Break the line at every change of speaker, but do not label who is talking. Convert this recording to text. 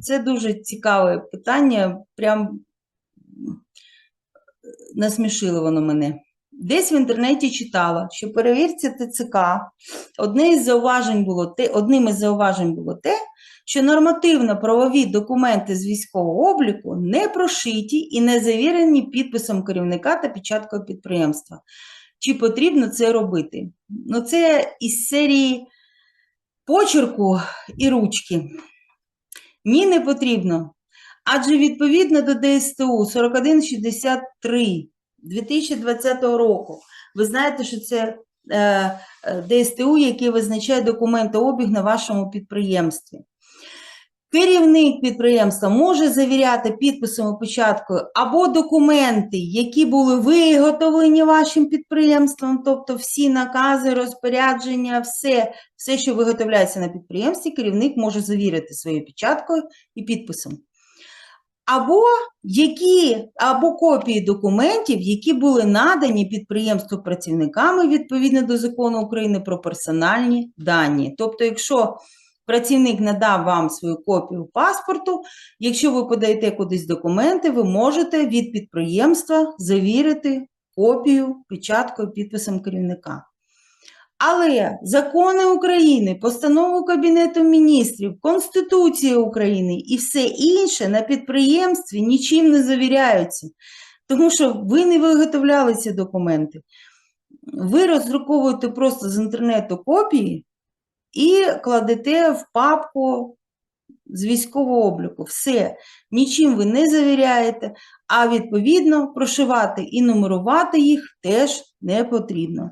Це дуже цікаве питання, прям насмішило воно мене. Десь в інтернеті читала, що перевірці ТЦК одне із зауважень було те, одним із зауважень було те, що нормативно-правові документи з військового обліку не прошиті і не завірені підписом керівника та печаткою підприємства. Чи потрібно це робити? Ну, це із серії почерку і ручки. Ні, не потрібно. Адже відповідно до ДСТУ 4163 2020 року, ви знаєте, що це е, е, ДСТУ, який визначає документообіг на вашому підприємстві. Керівник підприємства може завіряти підписом і печаткою або документи, які були виготовлені вашим підприємством, тобто всі накази, розпорядження, все, все, що виготовляється на підприємстві, керівник може завірити своєю печаткою і підписом. Або, які, або копії документів, які були надані підприємству працівниками відповідно до закону України про персональні дані. Тобто, якщо працівник надав вам свою копію паспорту, якщо ви подаєте кудись документи, ви можете від підприємства завірити копію печаткою підписом керівника. Але закони України, постанову Кабінету міністрів, Конституція України і все інше на підприємстві нічим не завіряються, тому що ви не виготовляли ці документи. Ви роздруковуєте просто з інтернету копії і кладете в папку з військового обліку. Все, нічим ви не завіряєте, а відповідно прошивати і нумерувати їх теж не потрібно.